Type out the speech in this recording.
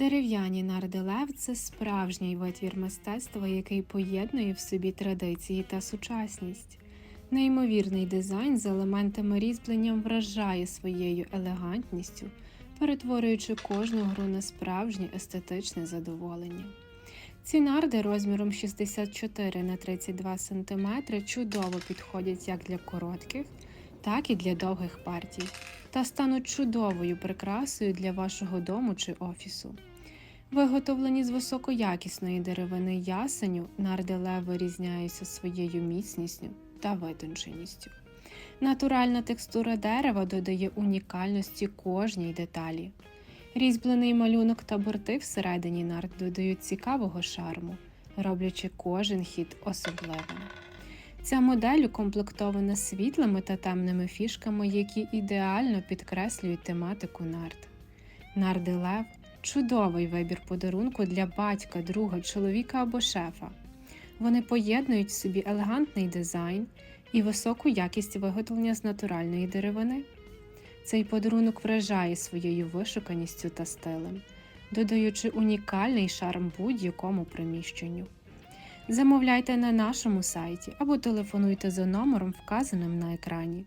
Дерев'яні нарди лев це справжній витвір мистецтва, який поєднує в собі традиції та сучасність. Неймовірний дизайн з елементами різьбленням вражає своєю елегантністю, перетворюючи кожну гру на справжнє естетичне задоволення. Ці нарди розміром 64 на 32 см чудово підходять як для коротких, так і для довгих партій, та стануть чудовою прикрасою для вашого дому чи офісу. Виготовлені з високоякісної деревини ясеню, нардилев вирізняються своєю міцністю та витонченістю. Натуральна текстура дерева додає унікальності кожній деталі. Різьблений малюнок та борти всередині нард додають цікавого шарму, роблячи кожен хід особливим. Ця модель укомплектована світлими та темними фішками, які ідеально підкреслюють тематику нард. Нарди лев чудовий вибір подарунку для батька, друга, чоловіка або шефа. Вони поєднують в собі елегантний дизайн і високу якість виготовлення з натуральної деревини. Цей подарунок вражає своєю вишуканістю та стилем, додаючи унікальний шарм будь-якому приміщенню. Замовляйте на нашому сайті або телефонуйте за номером, вказаним на екрані.